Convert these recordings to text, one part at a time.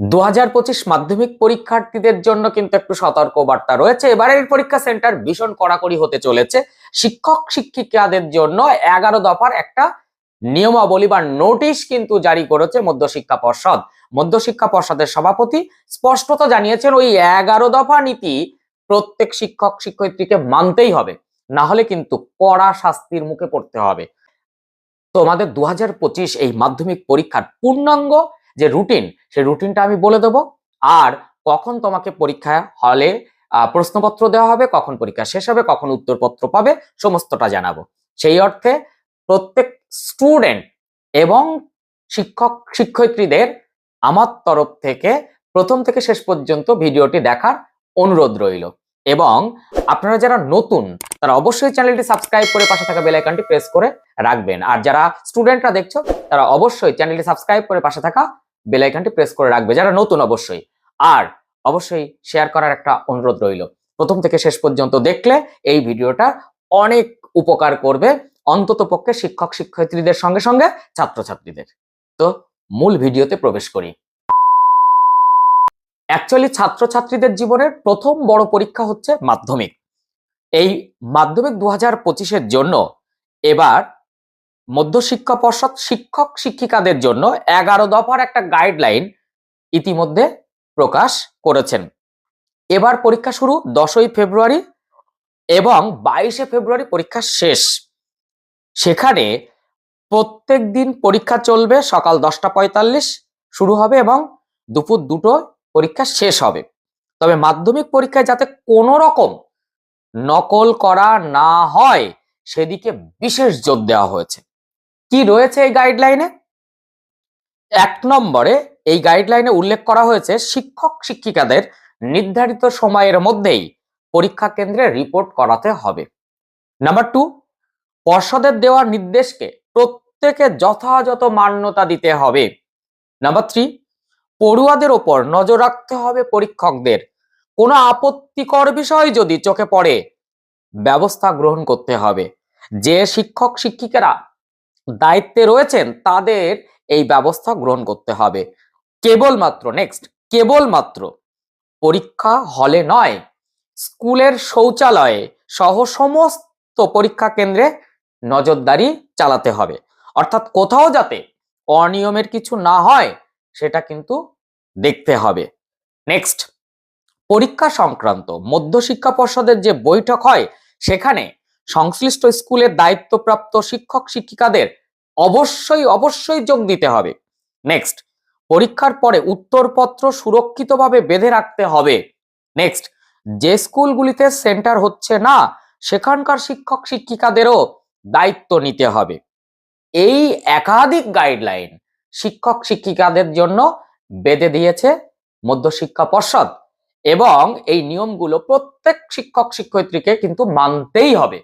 দু হাজার পঁচিশ মাধ্যমিক পরীক্ষার্থীদের জন্য কিন্তু একটু সতর্ক বার্তা রয়েছে। এবারের পরীক্ষা সেন্টার ভীষণ কড়াকড়ি হতে চলেছে। শিক্ষক শিক্ষিকাদের জন্য এগারো দফার একটা নিয়মাবলী বা নোটিশ কিন্তু জারি করেছে মধ্যশিক্ষা পর্ষদ। মধ্যশিক্ষা পর্ষদের সভাপতি স্পষ্টত জানিয়েছেন, ওই এগারো দফা নীতি প্রত্যেক শিক্ষক শিক্ষয়িত্রীকে মানতেই হবে। না হলে কিন্তু কড়া শাস্তির মুখে পড়তে হবে। তোমাদের দু হাজার পঁচিশ এই মাধ্যমিক পরীক্ষার পূর্ণাঙ্গ যে রুটিন সেই রুটিনটা আমি বলে দেবো। আর কখন তোমাকে পরীক্ষা হলে প্রশ্নপত্র দেওয়া হবে, কখন পরীক্ষা শেষ হবে, কখন উত্তরপত্র পাবে, সমস্তটা জানাব। সেই অর্থে প্রত্যেক স্টুডেন্ট এবং শিক্ষক, শিক্ষয়িত্রীদের আমার তরফ থেকে প্রথম থেকে শেষ পর্যন্ত ভিডিওটি দেখার অনুরোধ রইল। এবং আপনারা যারা নতুন, তারা অবশ্যই চ্যানেলটি সাবস্ক্রাইব করে পাশে থাকা বেল আইকনটি প্রেস করে রাখবেন। আর যারা স্টুডেন্টরা দেখছ, তারা অবশ্যই চ্যানেলটি সাবস্ক্রাইব করে পাশে থাকা বেল আইকনটি প্রেস করে রাখবে, যারা নতুন অবশ্যই। আর অবশ্যই শেয়ার করার একটা অনুরোধ রইল। প্রথম থেকে শেষ পর্যন্ত দেখলে এই ভিডিওটা অনেক উপকার করবে অন্তত পক্ষে শিক্ষক শিক্ষয়িত্রীদের সঙ্গে সঙ্গে ছাত্রছাত্রীদের। তো মূল ভিডিওতে প্রবেশ করি। অ্যাকচুয়ালি ছাত্রছাত্রীদের জীবনের প্রথম বড় পরীক্ষা হচ্ছে মাধ্যমিক। এই মাধ্যমিক দু হাজার পঁচিশের জন্য এবার মধ্যশিক্ষা পর্ষদ শিক্ষক শিক্ষিকাদের জন্য এগারো দফার একটা গাইডলাইন ইতিমধ্যে প্রকাশ করেছেন। এবার পরীক্ষা শুরু দশই ফেব্রুয়ারি এবং বাইশে ফেব্রুয়ারি পরীক্ষা শেষ। সেখানে প্রত্যেক দিন পরীক্ষা চলবে সকাল দশটা পঁয়তাল্লিশ শুরু হবে এবং দুপুর দুটো পরীক্ষা শেষ হবে। তবে মাধ্যমিক পরীক্ষায় যাতে কোনো রকম নকল করা না হয়, সেদিকে বিশেষ জোর দেওয়া হয়েছে। কি রয়েছে এই গাইডলাইনে এক নম্বরে এই গাইডলাইনে উল্লেখ করা হয়েছে শিক্ষক শিক্ষিকাদের নির্ধারিত সময়ের মধ্যেই পরীক্ষা কেন্দ্রে রিপোর্ট করাতে হবে। নাম্বার টু পর্ষদের দেওয়া নির্দেশকে প্রত্যেকে যথাযথ মান্যতা দিতে হবে। নাম্বার থ্রি পড়ুয়াদের ওপর নজর রাখতে হবে পরীক্ষকদের। কোনো আপত্তিকর বিষয় যদি চোখে পড়ে, ব্যবস্থা গ্রহণ করতে হবে। যে শিক্ষক শিক্ষিকারা দায়িত্বে রয়েছেন, তাদের এই ব্যবস্থা গ্রহণ করতে হবে। কেবলমাত্র নেক্সট কেবলমাত্র পরীক্ষা হলে নয়, স্কুলের শৌচালয়ে সহ সমস্ত পরীক্ষা কেন্দ্রে নজরদারি চালাতে হবে। অর্থাৎ কোথাও যাতে অনিয়মের কিছু না হয়, সেটা কিন্তু দেখতে হবে। নেক্সট পরীক্ষা সংক্রান্ত মধ্যশিক্ষা পর্ষদের যে বৈঠক হয়, সেখানে সংশ্লিষ্ট স্কুলের দায়িত্বপ্রাপ্ত শিক্ষক শিক্ষিকাদের অবশ্যই অবশ্যই যোগ দিতে হবে। নেক্সট পরীক্ষার পরে উত্তরপত্র সুরক্ষিতভাবে বেঁধে রাখতে হবে। নেক্সট যে স্কুলগুলিতে সেন্টার হচ্ছে না, সেখানকার শিক্ষক শিক্ষিকাদেরও দায়িত্ব নিতে হবে। এই একাধিক গাইডলাইন শিক্ষক শিক্ষিকাদের জন্য বেঁধে দিয়েছে মধ্যশিক্ষা পর্ষদ এবং এই নিয়মগুলো প্রত্যেক শিক্ষক শিক্ষয়িত্রীকে কিন্তু মানতেই হবে।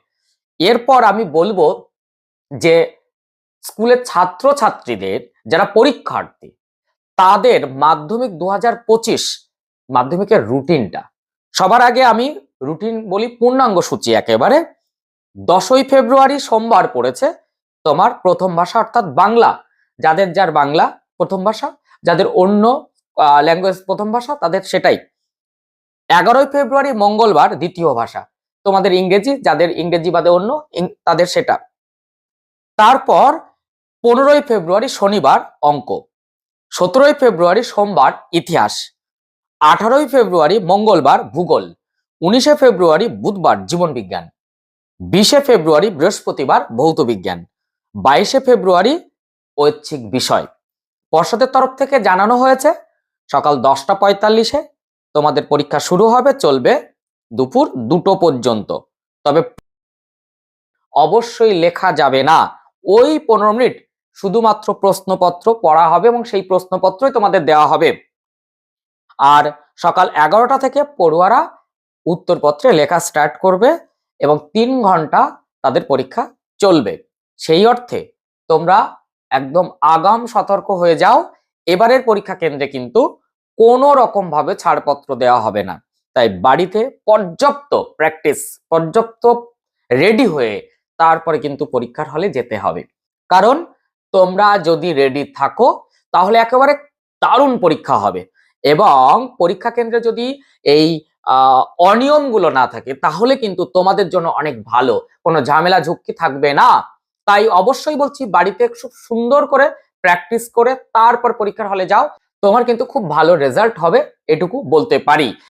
এরপর আমি বলব যে স্কুলের ছাত্র ছাত্রীদের যারা পরীক্ষার্থী, তাদের মাধ্যমিক দু হাজার পঁচিশ মাধ্যমিকের রুটিনটা। সবার আগে আমি রুটিন বলি পূর্ণাঙ্গ সূচি একেবারে। দশই ফেব্রুয়ারি সোমবার পড়েছে তোমার প্রথম ভাষা, অর্থাৎ বাংলা। যাদের যার বাংলা প্রথম ভাষা, যাদের অন্য ল্যাঙ্গুয়েজ প্রথম ভাষা, তাদের সেটাই। এগারোই ফেব্রুয়ারি মঙ্গলবার দ্বিতীয় ভাষা। তোমাদের ইংরেজি, যাদের ইংরেজি বাদে অন্য তাদের সেটা। তারপর পনেরোই ফেব্রুয়ারি শনিবার অঙ্ক। সতেরোই ফেব্রুয়ারি সোমবার ইতিহাস। আঠারোই ফেব্রুয়ারি মঙ্গলবার ভূগোল। উনিশে ফেব্রুয়ারি বুধবার জীবন বিজ্ঞান বিশে ফেব্রুয়ারি বৃহস্পতিবার ভৌত বিজ্ঞান বাইশে ফেব্রুয়ারি ঐচ্ছিক বিষয়। পর্ষদের তরফ থেকে জানানো হয়েছে, সকাল দশটা পঁয়তাল্লিশে তোমাদের পরীক্ষা শুরু হবে, চলবে দুপুর দুটো পর্যন্ত। তবে অবশ্যই লেখা যাবে না। ওই পনেরো মিনিট শুধুমাত্র প্রশ্নপত্র পড়া হবে এবং সেই প্রশ্নপত্রই তোমাদের দেওয়া হবে। আর সকাল এগারোটা থেকে পড়ুয়ারা উত্তরপত্রে লেখা স্টার্ট করবে এবং তিন ঘণ্টা তাদের পরীক্ষা চলবে। সেই অর্থে তোমরা একদম আগাম সতর্ক হয়ে যাও। এবারের পরীক্ষা কেন্দ্রে কিন্তু কোনো রকম ভাবে ছাড়পত্র দেওয়া হবে না। তাই বাড়িতে পর্যাপ্ত প্র্যাকটিস পর্যাপ্ত রেডি হয়ে তারপরে কিন্তু পরীক্ষার হলে যেতে হবে। কারণ তোমরা যদি রেডি থাকো, তাহলে একেবারে দারুণ পরীক্ষা হবে। এবং পরীক্ষা কেন্দ্রে যদি এই অনিয়মগুলো না থাকে, তাহলে কিন্তু তোমাদের জন্য অনেক ভালো। কোনো ঝামেলা, ঝুঁকি থাকবে না। তাই অবশ্যই বলছি, বাড়িতে খুব সুন্দর করে প্র্যাকটিস করে তারপর পরীক্ষার হলে যাও। তোমার কিন্তু খুব ভালো রেজাল্ট হবে, এটুকু বলতে পারি।